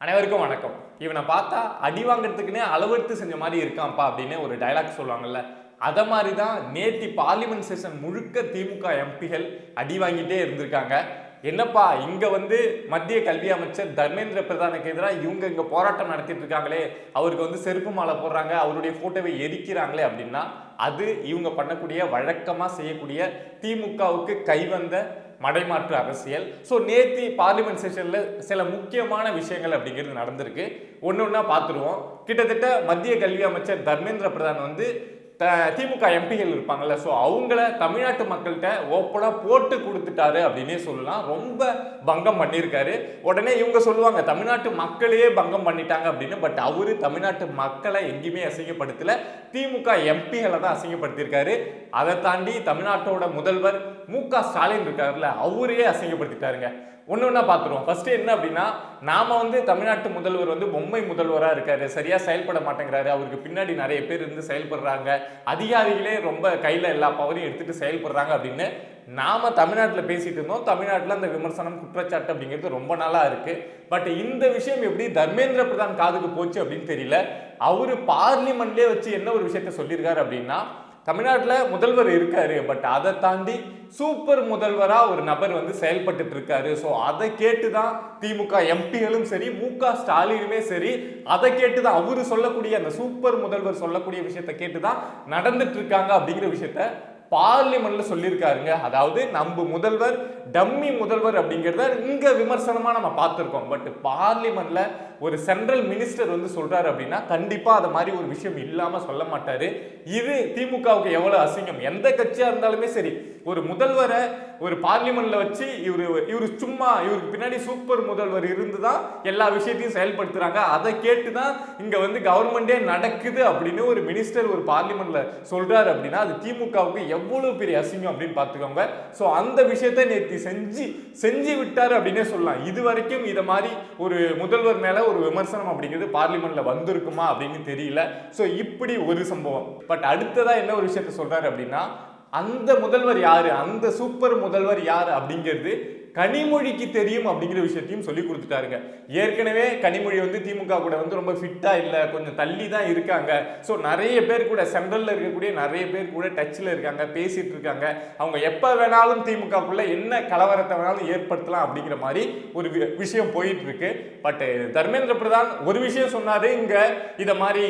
அனைவருக்கும் வணக்கம். இவனை பார்த்தா அடி வாங்குறதுக்குன்னே அளவெடுத்து செஞ்ச மாதிரி இருக்கான்ப்பா அப்படின்னு ஒரு டைலாக் சொல்லுவாங்கல்ல. அதை மாதிரி தான் நேத்தி பார்லிமெண்ட் செஷன் முழுக்க திமுக எம்பிகள் அடி வாங்கிட்டே இருந்திருக்காங்க. என்னப்பா இங்க வந்து மத்திய கல்வி அமைச்சர் தர்மேந்திர பிரதானுக்கு எதிராக இவங்க இங்க போராட்டம் நடத்திட்டு இருக்காங்களே அவருக்கு வந்து செருப்பு மாலை போடுறாங்க அவருடைய போட்டோவை எரிக்கிறாங்களே அப்படின்னா அது இவங்க பண்ணக்கூடிய வழக்கமாக செய்யக்கூடிய திமுகவுக்கு கைவந்த மடைமாற்று அரசியல். ஸோ நேத்தி பார்லிமெண்ட் செஷனில் சில முக்கியமான விஷயங்கள் அப்படிங்கிறது நடந்திருக்கு. ஒன்று ஒன்றா பார்த்துருவோம். கிட்டத்தட்ட மத்திய கல்வி அமைச்சர் தர்மேந்திர பிரதான் வந்து த திமுக எம்பிகள் இருப்பாங்கல்ல ஸோ அவங்கள தமிழ்நாட்டு மக்கள்கிட்ட ஓப்பனாக போட்டு கொடுத்துட்டாரு அப்படின்னே சொல்லலாம். ரொம்ப பங்கம் பண்ணியிருக்காரு. உடனே இவங்க சொல்லுவாங்க தமிழ்நாட்டு மக்களையே பங்கம் பண்ணிட்டாங்க அப்படின்னு. பட் அவரு தமிழ்நாட்டு மக்களை எங்கேயுமே அசிங்கப்படுத்தலை. திமுக எம்பிகளை தான் அசிங்கப்படுத்தியிருக்காரு. அதை தாண்டி தமிழ்நாட்டோட முதல்வர் மு க. ஸ்டாலின் இருக்காருல்ல அவரே அசிங்கப்படுத்திட்டாருங்க. ஒன்று ஒன்றா பார்த்துருவோம் ஃபஸ்ட்டு என்ன அப்படின்னா நாம் வந்து தமிழ்நாட்டு முதல்வர் வந்து பொம்மை முதல்வராக இருக்காரு. சரியாக செயல்பட மாட்டேங்கிறாரு. அவருக்கு பின்னாடி நிறைய பேர் இருந்து செயல்படுறாங்க. அதிகாரிகளே ரொம்ப கையில் எல்லா பவரையும் எடுத்துகிட்டு செயல்படுறாங்க அப்படின்னு நாம் தமிழ்நாட்டில் பேசிகிட்டு இருந்தோம். தமிழ்நாட்டில் அந்த விமர்சனம் குற்றச்சாட்டு அப்படிங்கிறது ரொம்ப நாளாக இருக்குது பட் இந்த விஷயம் எப்படி தர்மேந்திர பிரதான் காதுக்கு போச்சு அப்படின்னு தெரியல. அவர் பார்லிமெண்ட்லேயே வச்சு என்ன ஒரு விஷயத்த சொல்லியிருக்காரு அப்படின்னா தமிழ்நாட்டில் முதல்வர் இருக்காரு பட் அதை தாண்டி சூப்பர் முதல்வராக ஒரு நபர் வந்து செயல்பட்டு இருக்காரு. ஸோ அதை கேட்டு தான் திமுக எம்பிகளும் சரி மு க ஸ்டாலினுமே சரி அதை கேட்டு தான் அவரு சொல்லக்கூடிய அந்த சூப்பர் முதல்வர் சொல்லக்கூடிய விஷயத்தை கேட்டு தான் நடந்துட்டு இருக்காங்க அப்படிங்கிற விஷயத்த பார்லிமெண்ட்ல சொல்லியிருக்காருங்க. அதாவது நம்ம முதல்வர் டம்மி முதல்வர் அப்படிங்கிறத இங்க விமர்சனமா நம்ம பார்த்துருக்கோம். பட் பார்லிமெண்ட்ல ஒரு சென்ட்ரல் மினிஸ்டர் வந்து சொல்றாரு அப்படின்னா கண்டிப்பா அது மாதிரி ஒரு விஷயம் இல்லாம சொல்ல மாட்டாரு. இது திமுகவுக்கு எவ்வளவு அசிங்கம்? எந்த கட்சியா இருந்தாலுமே சரி ஒரு முதல்வரை ஒரு பார்லிமெண்ட்ல வச்சு இவரு இவர் சும்மா இவருக்கு பின்னாடி சூப்பர் முதல்வர் இருந்து தான் எல்லா விஷயத்தையும் செயல்படுத்துறாங்க. அதை கேட்டு தான் இங்க வந்து கவர்மெண்டே நடக்குது அப்படின்னு ஒரு மினிஸ்டர் ஒரு பார்லிமெண்ட்ல சொல்றாரு அப்படின்னா அது திமுகவுக்கு எவ்வளவு பெரிய அசிங்கம் அப்படின்னு பார்த்துக்கோங்க. ஸோ அந்த விஷயத்தை நேற்று செஞ்சு செஞ்சு விட்டாரு அப்படின்னே சொல்லலாம். இது வரைக்கும் இதை மாதிரி ஒரு முதல்வர் மேல ஒரு விமர்சனம் அப்படிங்கிறது பார்லிமெண்ட்ல வந்திருக்குமா அப்படின்னு தெரியல. ஸோ இப்படி ஒரு சம்பவம். பட் அடுத்ததா என்ன ஒரு விஷயத்த சொல்றாரு அப்படின்னா அந்த முதல்வர் யார்? அந்த சூப்பர் முதல்வர் யார் அப்படிங்கிறது கனிமொழிக்கு தெரியும் அப்படிங்கிற விஷயத்தையும் சொல்லி கொடுத்துட்டாருங்க. ஏற்கனவே கனிமொழி வந்து திமுக கூட வந்து ரொம்ப ஃபிட்டா இல்லை கொஞ்சம் தள்ளி தான் இருக்காங்க. ஸோ நிறைய பேர் கூட சென்ட்ரலில் இருக்கக்கூடிய நிறைய பேர் கூட டச்சில் இருக்காங்க பேசிட்டு இருக்காங்க. அவங்க எப்போ வேணாலும் திமுகக்குள்ள என்ன கலவரத்தை வேணாலும் ஏற்படுத்தலாம் அப்படிங்கிற மாதிரி ஒரு விஷயம் போயிட்டு இருக்கு பட் தர்மேந்திர பிரதான் ஒரு விஷயம் சொன்னாரு இங்க இதை மாதிரி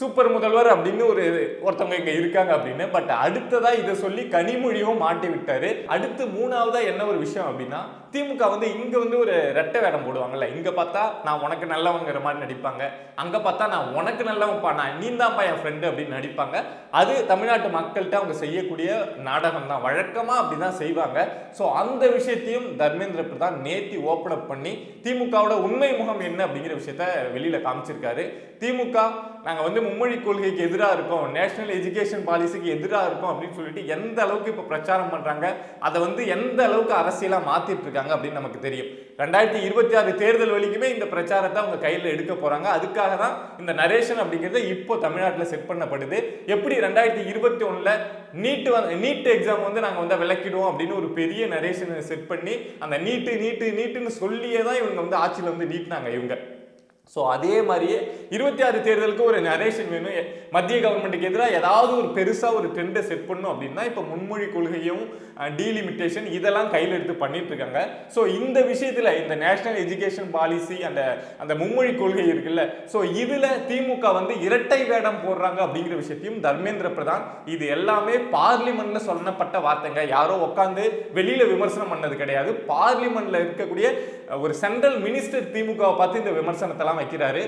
சூப்பர் முதல்வர் அப்படின்னு ஒரு ஒருத்தவங்க இங்க இருக்காங்க அப்படின்னு. பட் அடுத்ததா இதை சொல்லி கனிமொழியும் மாட்டி விட்டாரு. அடுத்து மூணாவதா என்ன ஒரு விஷயம் அப்படின்னா 이나? திமுக வந்து இங்கே வந்து ஒரு ரெட்டை வேடம் போடுவாங்கல்ல இங்கே பார்த்தா நான் உனக்கு நல்லவங்கிற மாதிரி நடிப்பாங்க. அங்கே பார்த்தா நான் உனக்கு நல்லவன்ப்பா நான் நீ தான்ப்பா என் ஃப்ரெண்டு அப்படின்னு நடிப்பாங்க. அது தமிழ்நாட்டு மக்கள்கிட்ட அவங்க செய்யக்கூடிய நாடகம் தான். வழக்கமா அப்படிதான் செய்வாங்க. ஸோ அந்த விஷயத்தையும் தர்மேந்திர பிரதான் நேத்தி ஓப்பன் அப் பண்ணி திமுகவோட உண்மை முகம் என்ன அப்படிங்கிற விஷயத்த வெளியில் காமிச்சிருக்காரு. திமுக நாங்கள் வந்து மும்மொழி கொள்கைக்கு எதிராக இருக்கோம் நேஷனல் எஜுகேஷன் பாலிசிக்கு எதிராக இருக்கோம் அப்படின்னு சொல்லிட்டு எந்த அளவுக்கு இப்போ பிரச்சாரம் பண்ணுறாங்க அதை வந்து எந்த அளவுக்கு அரசியலாக மாற்றிட்டு இருக்காங்க அப்படின்னு நமக்கு தெரியும். ரெண்டாயிரத்தி இருபத்தி ஆறு தேர்தல் வரைக்குமே இந்த பிரச்சாரத்தை அவங்க கையில் எடுக்க போகிறாங்க அதுக்காக தான் இந்த நரேஷன் அப்படிங்கிறது இப்போ தமிழ்நாட்டில் செட் பண்ணப்படுது. எப்படி ரெண்டாயிரத்தி இருபத்தி ஒன்றில் நீட்டு வந்து நீட் எக்ஸாம் வந்து நாங்கள் வந்து விளக்கிடுவோம் அப்படின்னு ஒரு பெரிய நரேஷனை செட் பண்ணி அந்த நீட்டு நீட்டு நீட்டுன்னு சொல்லியே தான் இவங்க வந்து ஆட்சியில் வந்து நீட்டினாங்க இவங்க. ஸோ அதே மாதிரியே இருபத்தி ஆறு தேர்தலுக்கு ஒரு நரேஷன் வேணும். மத்திய கவர்மெண்ட்டுக்கு எதிராக ஏதாவது ஒரு பெருசாக ஒரு ட்ரெண்டை செட் பண்ணும் அப்படின்னா இப்போ முன்மொழி கொள்கையும் டீலிமிட்டேஷன் இதெல்லாம் கையில் எடுத்து பண்ணிட்டு இருக்காங்க. ஸோ இந்த விஷயத்தில் இந்த நேஷனல் எஜுகேஷன் பாலிசி அந்த அந்த மும்மொழி கொள்கை இருக்குல்ல ஸோ இதில் திமுக வந்து இரட்டை வேடம் போடுறாங்க அப்படிங்கிற விஷயத்தையும் தர்மேந்திர பிரதான் இது எல்லாமே பார்லிமெண்ட்ல சொல்லப்பட்ட வார்த்தைங்க. யாரோ உட்காந்து வெளியில் விமர்சனம் பண்ணது கிடையாது. பார்லிமெண்ட்ல இருக்கக்கூடிய ஒரு சென்ட்ரல் மினிஸ்டர் திமுகவை பார்த்து இந்த விமர்சனத்தெல்லாம் வைக்கிறாரு.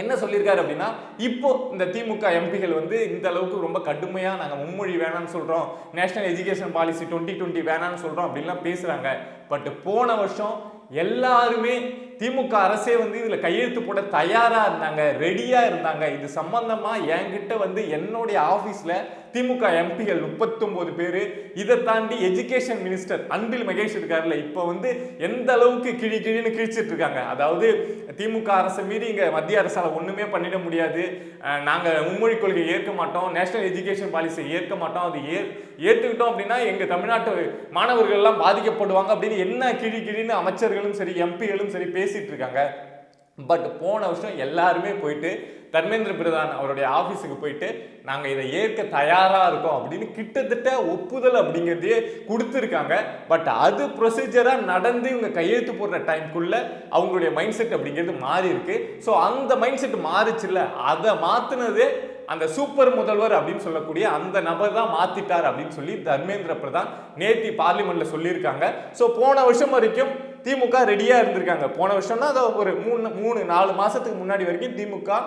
என்ன சொல்லியிருக்காரு அப்படின்னா இப்போ இந்த திமுக எம்பிகள் வந்து இந்த அளவுக்கு ரொம்ப கடுமையாக நாங்கள் மும்மொழி வேணாம்னு சொல்கிறோம் national education policy twenty twenty வேணாம்னு சொல்கிறோம் அப்படின்லாம் பேசுகிறாங்க பட் போன வருஷம் எல்லாருமே திமுக அரசே வந்து இதில் கையெழுத்து போட தயாராக இருந்தாங்க ரெடியாக இருந்தாங்க. இது சம்பந்தமாக என்கிட்ட வந்து என்னுடைய ஆஃபீஸில் திமுக எம்பிகள் முப்பத்தொம்போது பேர். இதை தாண்டி எஜுகேஷன் மினிஸ்டர் அன்பில் மகேஷ் இருக்காருல்ல இப்போ வந்து எந்த அளவுக்கு கிழி கிழின்னு கிழிச்சிட்டு இருக்காங்க. அதாவது திமுக அரசை மீறி இங்கே மத்திய அரசால் ஒன்றுமே பண்ணிட முடியாது. நாங்கள் மும்மொழி கொள்கையை ஏற்க மாட்டோம். நேஷனல் எஜுகேஷன் பாலிசி ஏற்க மாட்டோம். அது ஏ ஏற்றுக்கிட்டோம் அப்படின்னா எங்கள் தமிழ்நாட்டு மாணவர்கள் எல்லாம் பாதிக்கப்படுவாங்க அப்படின்னு என்ன கிழி கிழின்னு அமைச்சர்களும் சரி எம்பிகளும் சரி பேசிகிட்டு இருக்காங்க. பட் போன வருஷம் எல்லாருமே போயிட்டு தர்மேந்திர பிரதான் அவருடைய ஆஃபீஸுக்கு போயிட்டு நாங்கள் இதை ஏற்க தயாராக இருக்கோம் அப்படின்னு கிட்டத்தட்ட ஒப்புதல் அப்படிங்கிறதையே கொடுத்துருக்காங்க. பட் அது ப்ரொசீஜராக நடந்து இவங்க கையெழுத்து போடுற டைம்குள்ளே அவங்களுடைய மைண்ட் செட் அப்படிங்கிறது மாறி இருக்கு. ஸோ அந்த மைண்ட் செட் மாறிச்சுல்ல அதை மாற்றினதே அந்த சூப்பர் முதல்வர் அப்படின்னு சொல்லக்கூடிய அந்த நபர் தான் மாத்திட்டார் அப்படின்னு சொல்லி தர்மேந்திர பிரதான் நேத்தி பார்லிமெண்ட்ல சொல்லியிருக்காங்க. ஸோ போன வருஷம் வரைக்கும் திமுக ரெடியாக இருந்திருக்காங்க. போன வருஷம்னா அதை ஒரு மூணு மூணு நாலு மாசத்துக்கு முன்னாடி வரைக்கும் திமுக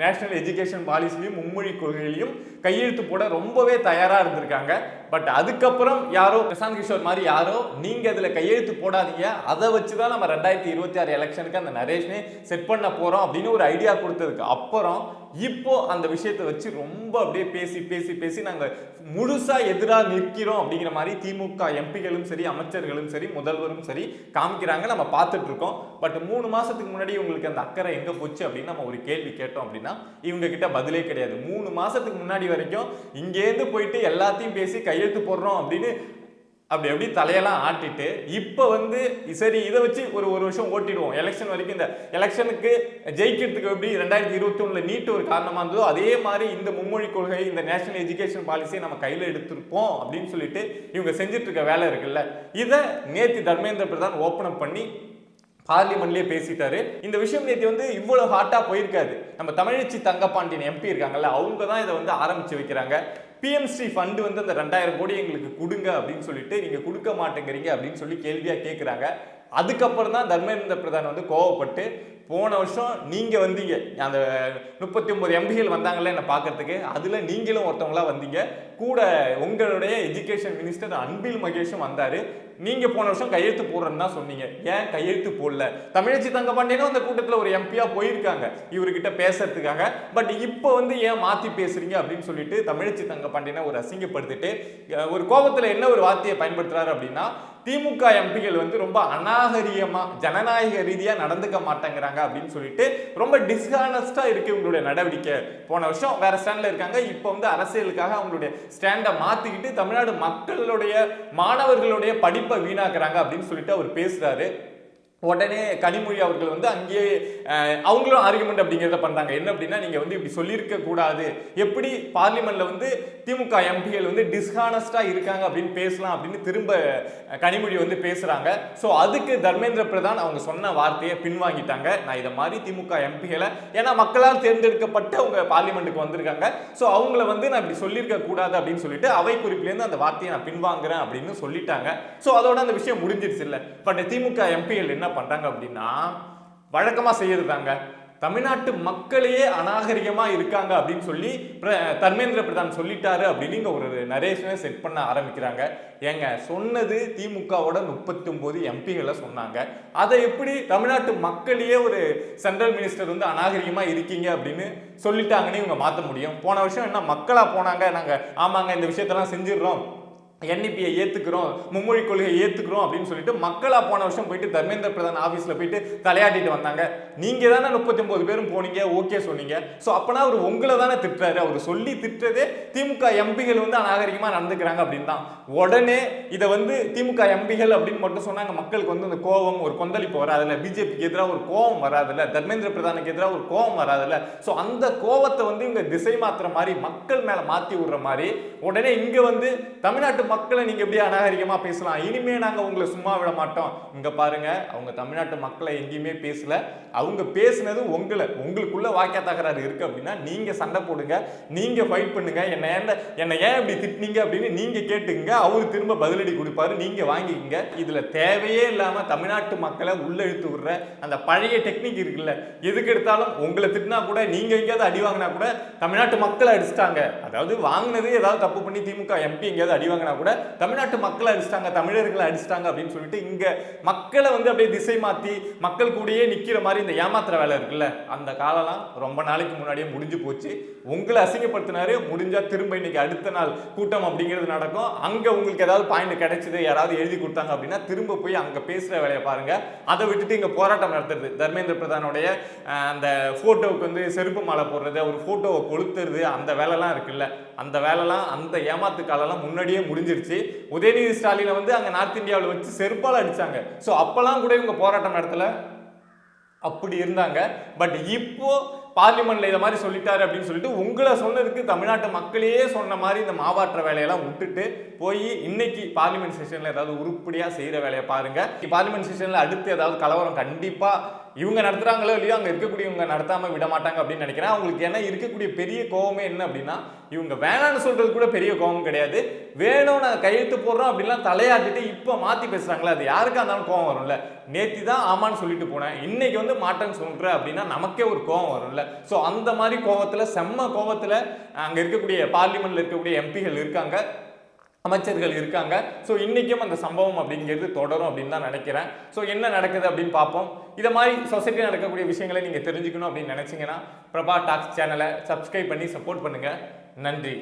நேஷனல் எஜுகேஷன் பாலிசிலையும் மும்மொழி கொள்கையிலையும் கையெழுத்து போட ரொம்பவே தயாராக இருந்திருக்காங்க. பட் அதுக்கப்புறம் யாரோ பிரசாந்த் கிஷோர் மாதிரி யாரோ நீங்கள் அதில் கையெழுத்து போடாதீங்க. அதை வச்சு தான் நம்ம ரெண்டாயிரத்தி இருபத்தி ஆறு எலெக்ஷனுக்கு அந்த நரேஷனே செட் பண்ண போகிறோம் அப்படின்னு ஒரு ஐடியா கொடுத்ததுக்கு அப்புறம் இப்போ அந்த விஷயத்தை வச்சு ரொம்ப அப்படியே பேசி பேசி பேசி நாங்கள் முழுசாக எதிராக நிற்கிறோம் அப்படிங்கிற மாதிரி திமுக எம்பிகளும் சரி அமைச்சர்களும் சரி முதல்வரும் சரி காமிக்கிறாங்க. நம்ம பார்த்துட்டு இருக்கோம் பட் மூணு மாதத்துக்கு முன்னாடி உங்களுக்கு அந்த அக்கறை எங்கே போச்சு அப்படின்னு நம்ம ஒரு கேள்வி கேட்டோம் அப்படின்னா இவங்க கிட்ட பதிலே கிடையாது. மூணு மாதத்துக்கு முன்னாடி வரைக்கும் இங்கேருந்து போயிட்டு எல்லாத்தையும் பேசி கையெழுத்து போடுறோம் அப்படின்னு அப்படி எப்படி தலையெல்லாம் ஆட்டிட்டு இப்போ வந்து சரி இதை வச்சு ஒரு ஒரு வருஷம் ஓட்டிடுவோம். எலெக்ஷன் வரைக்கும் இந்த எலெக்ஷனுக்கு ஜெயிக்கிறதுக்கு எப்படி ரெண்டாயிரத்தி இருபத்தி ஒன்றில் நீட்டு ஒரு காரணமாக இருந்ததோ அதே மாதிரி இந்த மும்மொழி கொள்கை இந்த நேஷனல் எஜுகேஷன் பாலிசியை நம்ம கையில் எடுத்திருப்போம் அப்படின்னு சொல்லிட்டு இவங்க செஞ்சுட்டு இருக்க வேலை இருக்குல்ல. இதை நேத்தி தர்மேந்திர பிரதான் ஓப்பன் அப் பண்ணி பார்லிமெண்ட்லேயே பேசிட்டாரு. இந்த விஷயம் நேற்று வந்து இவ்வளோ ஹாட்டாக போயிருக்காது. நம்ம தமிழச்சி தங்கப்பாண்டியன் எம்பி இருக்காங்கல்ல அவங்க தான் இதை வந்து ஆரம்பித்து வைக்கிறாங்க. பிஎம்சி ஃபண்டு வந்து அந்த ரெண்டாயிரம் கோடி எங்களுக்கு கொடுங்க அப்படின்னு சொல்லிட்டு நீங்கள் கொடுக்க மாட்டேங்கிறீங்க அப்படின்னு சொல்லி கேள்வியாக கேட்குறாங்க அதுக்கப்புறம் தான் தர்மேந்திர பிரதான் வந்து கோவப்பட்டு போன வருஷம் நீங்கள் வந்தீங்க. அந்த முப்பத்தி ஒம்பது எம்பிகள் வந்தாங்கல்ல என்னை பார்க்கறதுக்கு. அதில் நீங்களும் ஒருத்தவங்களாம் வந்தீங்க. கூட உங்களுடைய எஜுகேஷன் மினிஸ்டர் அன்பில் மகேஷும் வந்தார். நீங்கள் போன வருஷம் கையெழுத்து போடுறேன்னு தான் சொன்னீங்க. ஏன் கையெழுத்து போடல? தமிழச்சி தங்கப்பாண்டியனும் அந்த கூட்டத்தில் ஒரு எம்பியாக போயிருக்காங்க. இவர்கிட்ட பேசுறதுக்காக. பட் இப்போ வந்து ஏன் மாற்றி பேசுறீங்க அப்படின்னு சொல்லிட்டு தமிழச்சி தங்கப்பாண்டியனை ஒரு அசிங்கப்படுத்திட்டு ஒரு கோபத்தில் என்ன ஒரு வார்த்தையை பயன்படுத்துகிறாரு அப்படின்னா திமுக எம்பிகள் வந்து ரொம்ப அநாகரியமாக ஜனநாயக ரீதியாக நடந்துக்க மாட்டேங்கிறாங்க அப்படின்னு சொல்லிட்டு ரொம்ப டிஸ்ஹானஸ்டாக இருக்குது இவங்களுடைய நடவடிக்கை. போன வருஷம் வேற ஸ்டாண்டில் இருக்காங்க. இப்போ வந்து அரசியலுக்காக அவங்களுடைய ஸ்டாண்டை மாற்றிக்கிட்டு தமிழ்நாடு மக்களுடைய மாணவர்களுடைய படிப்பை வீணாக்குறாங்க அப்படின்னு சொல்லிட்டு அவர் பேசுகிறாரு உடனே கனிமொழி அவர்கள் வந்து அங்கேயே அவங்களும் ஆர்குமெண்ட் அப்படிங்கிறத பண்ணுறாங்க என்ன அப்படின்னா நீங்கள் வந்து இப்படி சொல்லியிருக்க கூடாது. எப்படி பார்லிமெண்ட்டில் வந்து திமுக எம்பிகள் வந்து டிஸ்ஹானஸ்டாக இருக்காங்க அப்படின்னு பேசலாம் அப்படின்னு திரும்ப கனிமொழி வந்து பேசுகிறாங்க ஸோ அதுக்கு தர்மேந்திர பிரதான் அவங்க சொன்ன வார்த்தையை பின்வாங்கிட்டாங்க. நான் இதை மாதிரி திமுக எம்பிகளை ஏன்னா மக்களால் தேர்ந்தெடுக்கப்பட்டு அவங்க பார்லிமெண்ட்டுக்கு வந்திருக்காங்க. ஸோ அவங்கள வந்து நான் இப்படி சொல்லியிருக்க கூடாது அப்படின்னு சொல்லிட்டு அவை குறிப்பிலேருந்து அந்த வார்த்தையை நான் பின்வாங்குறேன் அப்படின்னு சொல்லிட்டாங்க. ஸோ அதோட அந்த விஷயம் முடிஞ்சிருச்சு இல்லை. பட் திமுக எம்பிகள் என்ன பண்றாங்க அப்படின்னா வழக்கமாக செய்யறது தாங்க. தமிழ்நாட்டு மக்களையே அநாகரிகமாக இருக்காங்க அப்படின்னு சொல்லி பிர- தர்மேந்திர பிரதான் சொல்லிட்டாரு அப்படின்னு இங்க ஒரு நரேஷனை செட் பண்ண ஆரம்பிக்கிறாங்க. ஏங்க சொன்னது திமுகவோட முப்பத்தி ஒம்பது எம்பிகளை சொன்னாங்க. அதை எப்படி தமிழ்நாட்டு மக்களையே ஒரு சென்ட்ரல் மினிஸ்டர் வந்து அநாகரிகமாக இருக்கீங்க அப்படின்னு சொல்லிட்டாங்கன்னு இவங்க மாற்ற முடியும். போன வருஷம் என்ன மக்களாக போனாங்க? நாங்கள் ஆமாங்க இந்த விஷயத்தெல்லாம் செஞ்சிடுறோம். என்இபியை ஏற்றுக்கிறோம் மும்மொழி கொள்கையை ஏற்றுக்கிறோம் அப்படின்னு சொல்லிட்டு மக்களாக போன வருஷம் போயிட்டு தர்மேந்திர பிரதான் ஆஃபீஸில் போயிட்டு தலையாட்டிட்டு வந்தாங்க. நீங்கள் தானே முப்பத்தொம்போது பேரும் போனீங்க ஓகே சொன்னீங்க. ஸோ அப்போனா அவர் உங்களை தானே திட்டுறாரு. அவர் சொல்லி திட்டுறதே திமுக எம்பிகள் வந்து அநாகரிகமாக நடந்துக்கிறாங்க அப்படின்னு தான் உடனே இதை வந்து திமுக எம்பிகள் அப்படின்னு மட்டும் சொன்னாங்க. மக்களுக்கு வந்து அந்த கோபம் ஒரு கொந்தளிப்பு வராதுல்ல. பிஜேபிக்கு எதிராக ஒரு கோபம் வராதுல்ல. தர்மேந்திர பிரதானுக்கு எதிராக ஒரு கோபம் வராதில்ல. ஸோ அந்த கோபத்தை வந்து இவங்க திசை மாற்றுற மாதிரி மக்கள் மேலே மாற்றி விடுற மாதிரி உடனே இங்கே வந்து தமிழ்நாட்டு மக்களை நீங்க எப்படி அநாகரிகமா பேசலாம்? இனிமே நாங்க உங்களை சும்மா விட மாட்டோம். இங்க பாருங்க அவங்க தமிழ்நாட்டு மக்களை எங்கேயுமே பேசல. அவங்க பேசுனது உங்களை உங்களுக்குள்ள வாக்கிய தகராறு இருக்கு அப்படின்னா நீங்க சண்டை போடுங்க நீங்க ஃபைட் பண்ணுங்க. என்ன ஏன் என்ன ஏன் இப்படி திட்டினீங்க அப்படின்னு நீங்க கேட்டுங்க அவர் திரும்ப பதிலடி கொடுப்பாரு நீங்க வாங்கிக்கோங்க. இதுல தேவையே இல்லாம தமிழ்நாட்டு மக்களை உள்ளழுத்து விடுற அந்த பழைய டெக்னிக் இருக்குல்ல எதுக்கு எடுத்தாலும் உங்களை திட்டினா கூட நீங்க எங்கேயாவது அடி வாங்கினா கூட தமிழ்நாட்டு மக்களை அடிச்சிட்டாங்க. அதாவது வாங்கினது ஏதாவது தப்பு பண்ணி திமுக எம்பி எங்கேயாவது அடி வாங்கினா கூட தமிழ்நாட்டு மக்களை அடிச்சிட்டாங்க தமிழர்களை அடிச்சிட்டாங்க அப்படின்னு சொல்லிட்டு இங்கே மக்களை வந்து அப்படியே திசை மாற்றி மக்கள் கூடயே நிற்கிற மாதிரி இந்த ஏமாத்துற வேலை இருக்குல்ல அந்த காலம்லாம் ரொம்ப நாளைக்கு முன்னாடியே முடிஞ்சு போச்சு. உங்களை அசிங்கப்படுத்தினாரு முடிஞ்சால் திரும்ப இன்னைக்கு அடுத்த நாள் கூட்டம் அப்படிங்கிறது நடக்கும். அங்கே உங்களுக்கு ஏதாவது பாயிண்ட் கிடைச்சது யாராவது எழுதி கொடுத்தாங்க அப்படின்னா திரும்ப போய் அங்கே பேசுகிற வேலையை பாருங்க. அதை விட்டுட்டு இங்கே போராட்டம் நடத்துறது. தர்மேந்திர பிரதானுடைய அந்த ஃபோட்டோவுக்கு வந்து செருப்பு மாலை போடுறது அவர் ஃபோட்டோவை கொளுத்துறது அந்த வேலைலாம் இருக்குல்ல அந்த வேலைலாம் அந்த ஏமாத்து காலம்லாம் முன்னாடியே முடிஞ்சிருச்சு. உதயநிதி ஸ்டாலினை வந்து அங்கே நார்த் இந்தியாவில் வச்சு செருப்பால் அடித்தாங்க ஸோ அப்போல்லாம் கூட இவங்க போராட்டம் நடத்தல. அப்படி இருந்தாங்க. பட் இப்போ பார்லிமெண்ட்ல இதை மாதிரி சொல்லிட்டாரு அப்படின்னு சொல்லிட்டு உங்களை சொன்னதுக்கு தமிழ்நாட்டு மக்களையே சொன்ன மாதிரி இந்த மாவாற்ற வேலையெல்லாம் விட்டுட்டு போய் இன்னைக்கு பார்லிமெண்ட் செஷன்ல ஏதாவது உருப்படியா செய்யற வேலையை பாருங்க. பார்லிமெண்ட் செஷன்ல அடுத்து ஏதாவது கலவரம் கண்டிப்பா இவங்க நடத்துறாங்களோ இல்லையோ அங்க இருக்கக்கூடியவங்க நடத்தாம விட மாட்டாங்க அப்படின்னு நினைக்கிறேன். அவங்களுக்கு ஏன்னா இருக்கக்கூடிய பெரிய கோவமே என்ன அப்படின்னா இவங்க வேணாம்னு சொல்கிறது கூட பெரிய கோவம் கிடையாது. வேணும் நாங்கள் கையெழுத்து போடுறோம் அப்படிலாம் தலையாட்டிட்டு இப்போ மாற்றி பேசுறாங்களே அது யாருக்கா இருந்தாலும் கோவம் வரும்ல. நேத்தி தான் ஆமான்னு சொல்லிட்டு போனேன். இன்னைக்கு வந்து மாட்டேன்னு சொல்கிற அப்படின்னா நமக்கே ஒரு கோவம் வரும்ல. ஸோ அந்த மாதிரி கோவத்தில் செம்ம கோவத்தில் அங்கே இருக்கக்கூடிய பார்லிமெண்ட்டில் இருக்கக்கூடிய எம்பிகள் இருக்காங்க அமைச்சர்கள் இருக்காங்க. ஸோ இன்றைக்கும் அந்த சம்பவம் அப்படிங்கிறது தொடரும் அப்படின்னு தான் நினைக்கிறேன். ஸோ என்ன நடக்குது அப்படின்னு பார்ப்போம். இதை மாதிரி சொசைட்டியில் நடக்கக்கூடிய விஷயங்களை நீங்கள் தெரிஞ்சுக்கணும் அப்படின்னு நினச்சிங்கன்னா பிரபா டாக்ஸ் சேனலை சப்ஸ்கிரைப் பண்ணி சப்போர்ட் பண்ணுங்கள் நன்றி